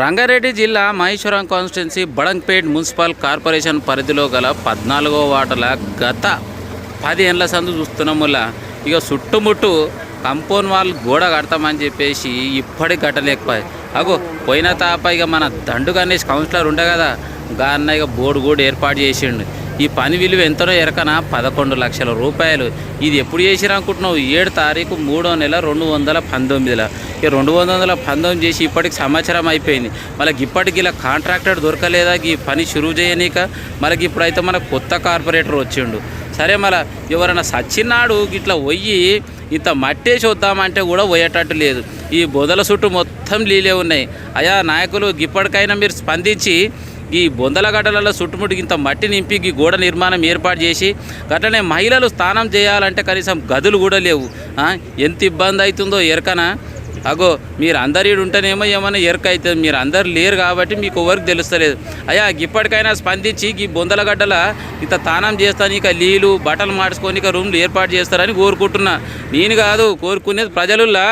రంగారెడ్డి జిల్లా Maheshwaram constituency Badangpet municipal corporation పరిధిలో గల పద్నాలుగో వాటల గత పది ఏళ్ళ సందు చూస్తున్నాముల వల్ల ఇక చుట్టుముట్టు కంపౌండ్ వాల్ గోడ కడతామని చెప్పేసి ఇప్పటికి కట్టలేకపోయి. అగో పోయిన తాప ఇక మన దండు గణేష్ కౌన్సిలర్ ఉండే కదా. గా అన్న ఇక బోర్డు కూడా ఏర్పాటు చేసిండు. ఈ పని విలువ ఎంతనో ఎరకన? పదకొండు లక్షల రూపాయలు. ఇది ఎప్పుడు చేసిరా అనుకుంటున్నావు ఏడు తారీఖు మూడో నెల రెండు వందల పంతొమ్మిదిలో. ఈ రెండు వందల పంతొమ్మిది చేసి ఇప్పటికి సంవత్సరం అయిపోయింది. మళ్ళీ ఇప్పటికి ఇలా కాంట్రాక్టర్ దొరకలేదా? ఈ పని షురువు చేయనీక మనకి ఇప్పుడైతే మన కొత్త కార్పొరేటర్ వచ్చిండు. సరే మళ్ళీ ఎవరైనా సచ్చినాడు ఇట్లా పోయి ఇంత మట్టేసి వద్దామంటే కూడా పోయేటట్టు లేదు. ఈ బొదల చుట్టూ మొత్తం లీలే ఉన్నాయి. అయా నాయకులు ఇప్పటికైనా మీరు స్పందించి ఈ బొందలగడ్డలలో చుట్టుముట్టు ఇంత మట్టి నింపి ఈ గోడ నిర్మాణం ఏర్పాటు చేసి అట్లనే మహిళలు స్నానం చేయాలంటే కనీసం గదులు కూడా లేవు. ఎంత ఇబ్బంది అవుతుందో ఎరకనా? అగో మీరు అందరు ఈడు ఉంటేనేమో ఏమైనా ఎరక అవుతుంది. మీరు అందరు లేరు కాబట్టి మీకు ఎవరికి తెలుస్తలేదు. అయ్యా ఇప్పటికైనా స్పందించి ఈ బొందలగడ్డల ఇంత తానం చేస్తాను ఇక నీళ్ళు బట్టలు మార్చుకొని ఇక రూమ్లు ఏర్పాటు చేస్తారని కోరుకుంటున్నా. నేను కాదు కోరుకునేది ప్రజలులా